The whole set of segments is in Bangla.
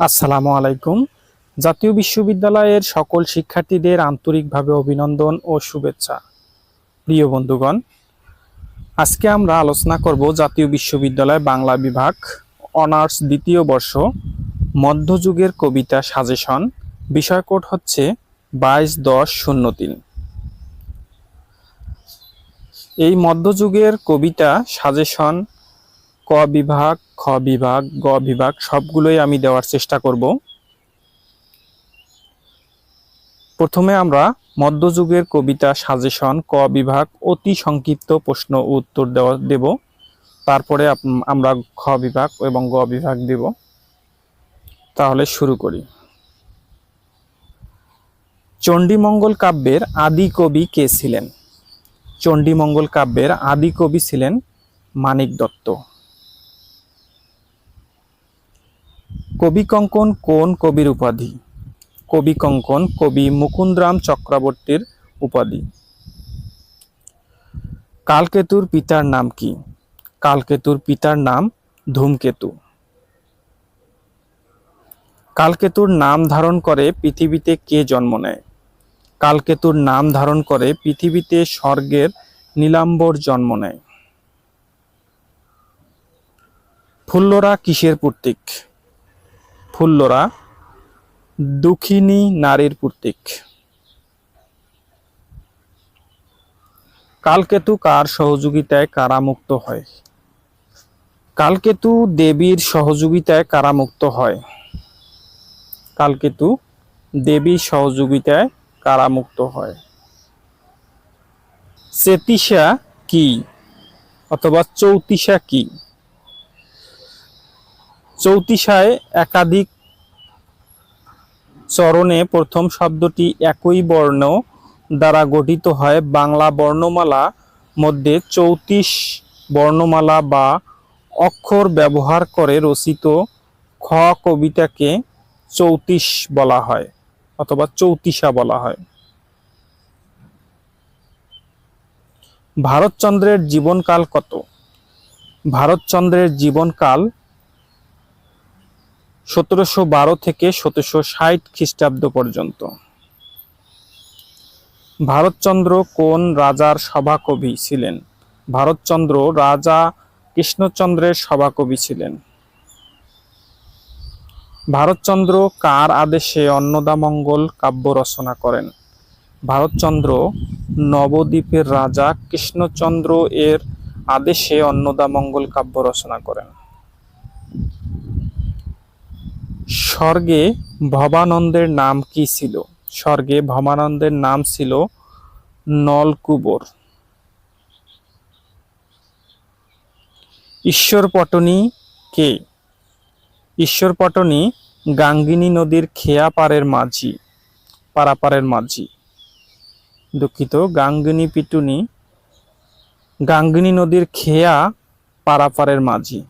আসসালামু আলাইকুম। জাতীয় বিশ্ববিদ্যালয়ের সকল শিক্ষার্থীদের আন্তরিকভাবে অভিনন্দন ও শুভেচ্ছা। প্রিয় বন্ধুগণ, আজকে আমরা আলোচনা করব জাতীয় বিশ্ববিদ্যালয় বাংলা বিভাগ অনার্স দ্বিতীয় বর্ষ মধ্যযুগের কবিতা সাজেশন। বিষয় কোড হচ্ছে বাইশ দশ শূন্য তিন। এই মধ্যযুগের কবিতা সাজেশন ক বিভাগ, খ বিভাগ, গ বিভাগ সবগুলোই আমি দেওয়ার চেষ্টা করব। প্রথমে আমরা মধ্যযুগের কবিতা সাজেশন, ক বিভাগ, অতি সংক্ষিপ্ত প্রশ্ন উত্তর দেওয়া দেব। তারপরে আমরা খ বিভাগ এবং গ বিভাগ দেব। তাহলে শুরু করি। চণ্ডীমঙ্গল কাব্যের আদি কবি কে ছিলেন? চণ্ডীমঙ্গল কাব্যের আদি কবি ছিলেন মানিক দত্ত। কবি কঙ্কন কোন কবির উপাধি? কবি কঙ্কন, কবি মুকুন্দরাম চক্রবর্তীর উপাধি। কালকেতুর পিতার নাম কি? কালকেতুর পিতার নাম ধূমকেতু। কালকেতুর নাম ধারণ করে পৃথিবীতে কে জন্ম নেয়? কালকেতুর নাম ধারণ করে পৃথিবীতে স্বর্গের নীলাম্বর জন্ম নেয়। ফুল্লরা কিসের প্রতীক? ফুল্লরা দুঃখিনী নারীর প্রতীক। কালকেতু কার সহযোগিতায় কারামুক্ত হয়? কালকেতু দেবীর সহযোগিতায় কারামুক্ত হয়। কালকেতু দেবীর সহযোগিতায় কারামুক্ত হয়। চেতিসা কি? অথবা চৌতিসা কি? চৌতিসায় একাধিক চরণে প্রথম শব্দটি একই বর্ণ দ্বারা গঠিত হয়। বাংলা বর্ণমালা মধ্যে চৌত্রিশ বর্ণমালা বা অক্ষর ব্যবহার করে রচিত খ কবিতাকে চৌত্রিশ বলা হয় অথবা চৌতিসা বলা হয়। ভারতচন্দ্রের জীবনকাল কত? ভারতচন্দ্রের জীবনকাল সতেরোশো বারো থেকে সতেরোশো ষাট খ্রিস্টাব্দ পর্যন্ত। ভারতচন্দ্র কোন রাজার সভাকবি ছিলেন? ভারতচন্দ্র রাজা কৃষ্ণচন্দ্রের সভাকবি ছিলেন। ভারতচন্দ্র কার আদেশে অন্নদামঙ্গল কাব্য রচনা করেন? ভারতচন্দ্র নবদ্বীপের রাজা কৃষ্ণচন্দ্র এর আদেশে অন্নদামঙ্গল কাব্য রচনা করেন। স্বর্গে ভবানন্দের নাম কি ছিল? স্বর্গে ভবানন্দের নাম ছিল নলকুবর। ঈশ্বরপটনী কে? ঈশ্বরপটনী গাঙ্গিনী নদীর খেয়া পারের মাঝি, পারাপারের মাঝি। দুঃখিত, গাঙ্গিনী পিটুনি, গাঙ্গিনী নদীর খেয়া পারাপারের মাঝি।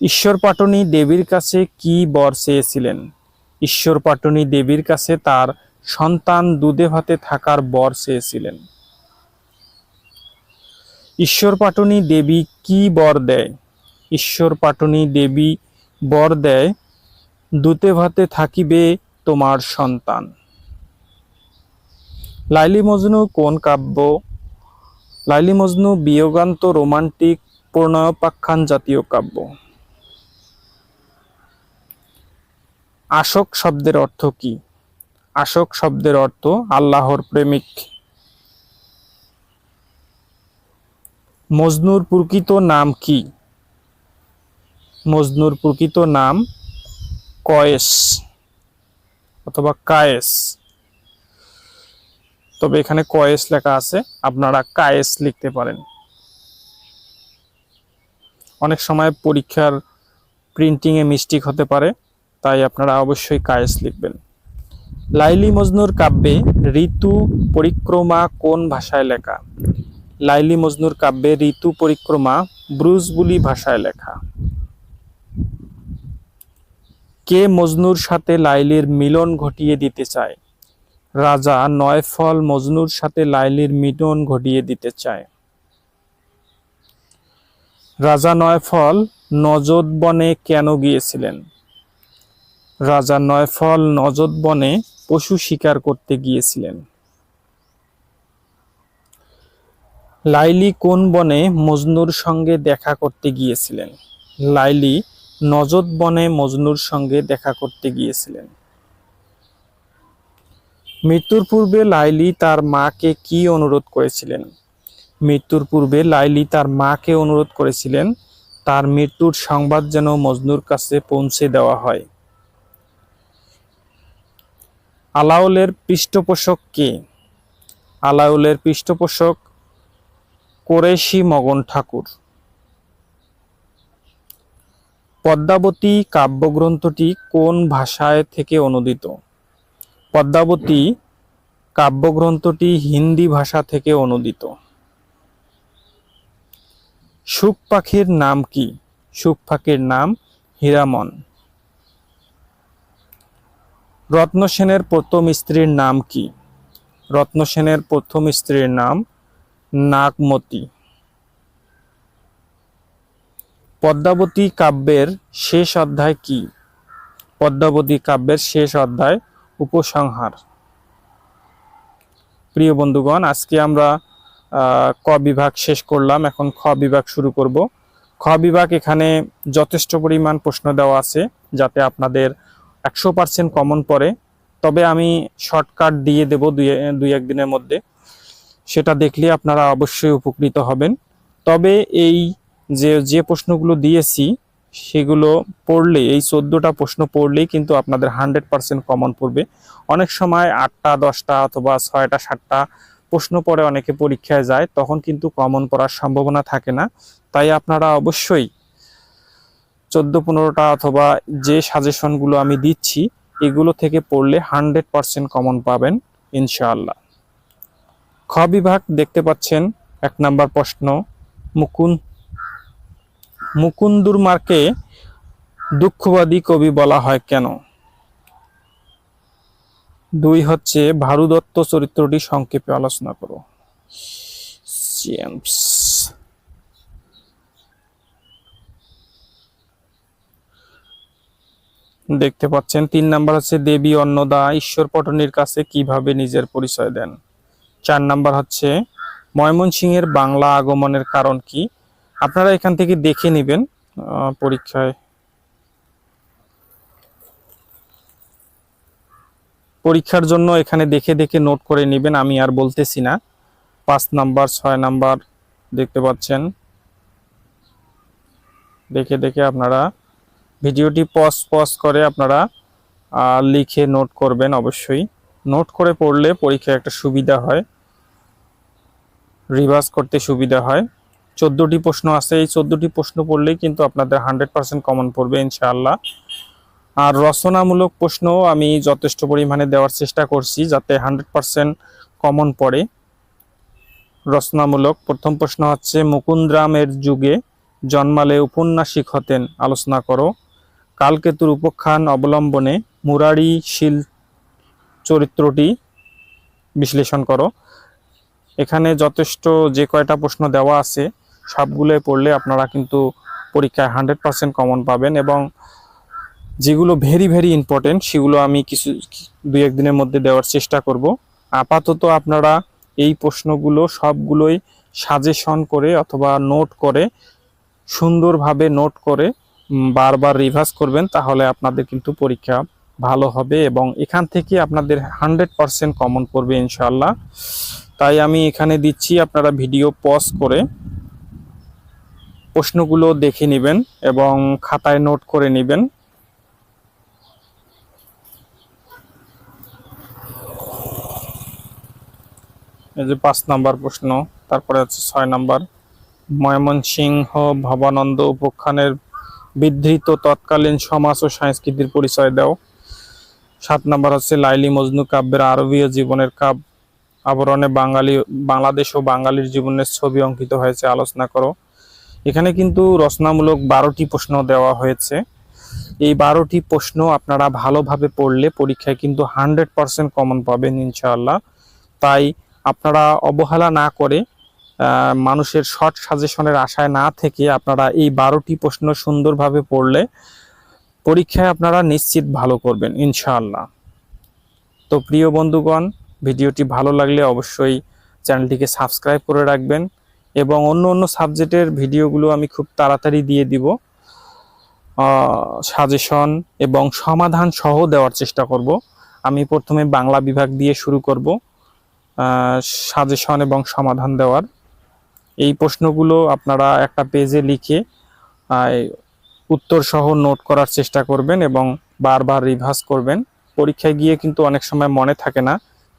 ঈশ্বর পাটনী দেবীর কাছে কি বর চেয়েছিলেন? ঈশ্বর পাটনী দেবীর কাছে তার সন্তান দুধে ভাতে থাকার বর চেয়েছিলেন। ঈশ্বর পাটনী দেবী কি বর দেয়? ঈশ্বর পাটনী দেবী বর দেয় দুতে ভাতে থাকিবে তোমার সন্তান। লাইলি মজনু কোন কাব্য? লাইলি মজনু বিয়োগান্ত রোমান্টিক প্রণয়োপাখ্যান জাতীয় কাব্য। আশোক শব্দের অর্থ কি? আশোক শব্দের অর্থ আল্লাহর প্রেমিক। মজনুর প্রকৃত নাম কি? মজনুর প্রকৃত নাম কয়েস অথবা কায়েস। তবে এখানে কয়েস লেখা আছে, আপনারা কায়েস লিখতে পারেন। অনেক সময় পরীক্ষার প্রিন্টিং এ মিস্টেক হতে পারে তাই আপনারা অবশ্যই কায়েস লিখবেন। লাইলি মজনুর কাব্যে ঋতু পরিক্রমা কোন ভাষায় লেখা? লাইলি মজনুর কাব্যে ঋতু পরিক্রমা ব্রুজবুলি ভাষায় লেখা। কে মজনুর সাথে লাইলির মিলন ঘটিয়ে দিতে চায়? রাজা নয়ফল মজনুর সাথে লাইলির মিলন ঘটিয়ে দিতে চায়। রাজা নয়ফল নজদ বনে কেন গিয়েছিলেন? রাজা নয়ফল নজদ বনে পশু শিকার করতে গিয়েছিলেন। লাইলি কোন বনে মজনুর সঙ্গে দেখা করতে গিয়েছিলেন? লাইলি নজদ বনে মজনুর সঙ্গে দেখা করতে গিয়েছিলেন। মৃত্যুর পূর্বে লাইলি তার মাকে কি অনুরোধ করেছিলেন? মৃত্যুর পূর্বে লাইলি তার মাকে অনুরোধ করেছিলেন, তার মৃত্যুর সংবাদ যেন মজনুর কাছে পৌঁছে দেওয়া হয়। আলাউলের পৃষ্ঠপোষক কে? আলাউলের পৃষ্ঠপোষক কোরেশি মগন ঠাকুর। পদ্মাবতী কাব্যগ্রন্থটি কোন ভাষায় থেকে অনুদিত? পদ্মাবতী কাব্যগ্রন্থটি হিন্দি ভাষা থেকে অনুদিত। সুখ পাখির নাম কি? সুখ পাখির নাম হীরামন। রত্নসেনের প্রথম স্ত্রীর নাম কি? রত্নসেনের প্রথম স্ত্রীর নাম নাগমতি। পদ্মাবতী কাব্যের শেষ অধ্যায় কি? পদ্মাবতী কাব্যের শেষ অধ্যায় উপসংহার। প্রিয় বন্ধুগণ, আজকে আমরা ক বিভাগ শেষ করলাম। এখন খ বিভাগ শুরু করব। খ বিভাগ এখানে যথেষ্ট পরিমাণ প্রশ্ন দেওয়া আছে, যাতে আপনাদের একশো পার্সেন্ট কমন পড়ে। তবে আমি শর্টকাট দিয়ে দেব দুই দুই একদিনের মধ্যে। সেটা দেখলে আপনারা অবশ্যই উপকৃত হবেন। তবে এই যে যে প্রশ্নগুলো দিয়েছি, সেগুলো পড়লে, এই চোদ্দোটা প্রশ্ন পড়লেই কিন্তু আপনাদের হান্ড্রেড পার্সেন্ট কমন পড়বে। অনেক সময় আটটা, দশটা অথবা ছয়টা, সাতটা প্রশ্ন পড়ে অনেকে পরীক্ষায় যায়, তখন কিন্তু কমন পড়ার সম্ভাবনা থাকে না। তাই আপনারা অবশ্যই চোদ্দ পনেরোটা অথবা যে সাজেশনগুলো আমি দিচ্ছি, এগুলো থেকে পড়লে হান্ড্রেড পার্সেন্ট কমন পাবেন, ইনশাআল্লাহ। খ বিভাগ দেখতে পাচ্ছেন, এক নাম্বার প্রশ্ন, মুকুন, মুকুন্দুর মার্কে দুঃখবাদী কবি বলা হয় কেন? দুই হচ্ছে ভারু দত্ত চরিত্রটি সংক্ষেপে আলোচনা করো। দেখতে পাচ্ছেন, তিন নাম্বার হচ্ছে দেবী অন্নদা, ঈশ্বর পটনির কাছে কীভাবে নিজের পরিচয় দেন? চার নাম্বার হচ্ছে, ময়মনসিংহের বাংলা আগমনের কারণ কি? আপনারা এখান থেকে দেখে নেবেন পরীক্ষায়। পরীক্ষার জন্য এখানে দেখে দেখে নোট করে নেবেন, আমি আর বলতেছি না। পাঁচ নাম্বার, ছয় নাম্বার দেখতে পাচ্ছেন। দেখে দেখে আপনারা ভিডিওটি পজ পজ করে আপনারা লিখে নোট করবেন অবশ্যই। নোট করে পড়লে পরীক্ষায় একটা সুবিধা হয়। রিভার্স করতে সুবিধা হয়। চোদ্দোটি প্রশ্ন আছে, এই চোদ্দোটি প্রশ্ন পড়লেই কিন্তু আপনাদের হান্ড্রেড পার্সেন্ট কমন পড়বে ইনশাআল্লাহ। আর রচনামূলক প্রশ্নও আমি যথেষ্ট পরিমাণে দেওয়ার চেষ্টা করছি যাতে হান্ড্রেড পার্সেন্ট কমন পড়ে। রচনামূলক প্রথম প্রশ্ন হচ্ছে মুকুন্দ্রামের যুগে জন্মালে উপন্যাসিক হতেন, আলোচনা করো। কালকেতুর উপখ্যান অবলম্বনে মুরারি শিল চরিত্রটি বিশ্লেষণ করো। এখানে যথেষ্ট যে কয়টা প্রশ্ন দেওয়া আছে, সবগুলোই পড়লে আপনারা কিন্তু পরীক্ষায় হান্ড্রেড পার্সেন্ট কমন পাবেন এবং যেগুলো ভেরি ভেরি ইম্পর্টেন্ট, সেগুলো আমি কিছু দুই একদিনের মধ্যে দেওয়ার চেষ্টা করব। আপাতত আপনারা এই প্রশ্নগুলো সবগুলোই সাজেশন করে অথবা নোট করে সুন্দরভাবে নোট করে বারবার রিভার্স করবেন, তাহলে আপনাদের কিন্তু পরীক্ষা ভালো হবে এবং এখান থেকে আপনাদের হান্ড্রেড পার্সেন্ট কমন পড়বে ইনশাল্লাহ তাই আমি এখানে দিচ্ছি, আপনারা ভিডিও পজ করে প্রশ্নগুলো দেখে নেবেন এবং খাতায় নোট করে নেবেন। এই যে পাঁচ নাম্বার প্রশ্ন, তারপরে হচ্ছে ছয় নাম্বার। ময়মনসিংহ ভবানন্দ উপাখ্যানের বিধৃত তৎকালীন সমাজ ও সংস্কৃতির পরিচয় দাও। সাত নম্বর হচ্ছে লাইলি মজনু কাব্যের আরবীয় জীবনের কাব্য আবরণে বাঙালি, বাংলাদেশ ও বাঙালির জীবনের ছবি অঙ্কিত হয়েছে। আলোচনা করো। এখানে কিন্তু রচনামূলক বারোটি প্রশ্ন দেওয়া হয়েছে। এই বারোটি প্রশ্ন আপনারা ভালোভাবে পড়লে পরীক্ষায় কিন্তু হান্ড্রেড পার্সেন্ট কমন পাবেন ইনশাআল্লাহ। তাই আপনারা অবহেলা না করে মানুষের শর্ট সাজেশনের আশায় না থেকে আপনারা এই বারোটি প্রশ্ন সুন্দরভাবে পড়লে পরীক্ষায় আপনারা নিশ্চিত ভালো করবেন, ইনশাআল্লাহ। তো প্রিয় বন্ধুগণ, ভিডিওটি ভালো লাগলে অবশ্যই চ্যানেলটিকে সাবস্ক্রাইব করে রাখবেন এবং অন্য অন্য সাবজেক্টের ভিডিওগুলো আমি খুব তাড়াতাড়ি দিয়ে দিব। সাজেশন এবং সমাধান সহ দেওয়ার চেষ্টা করব। আমি প্রথমে বাংলা বিভাগ দিয়ে শুরু করব। সাজেশন এবং সমাধান দেওয়ার। এই প্রশ্নগুলো আপনারা একটা পেজে লিখে উত্তর সহ নোট করার চেষ্টা করবেন এবং বারবার রিভার্স করবেন। পরীক্ষায় গিয়ে কিন্তু অনেক সময় মনে থাকে না,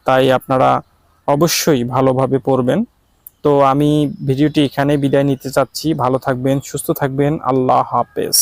তাই আপনারা অবশ্যই ভালোভাবে পড়বেন। তো আমি ভিডিওটি এখানে বিদায় নিতে চাচ্ছি। ভালো থাকবেন, সুস্থ থাকবেন। আল্লাহ হাফেজ।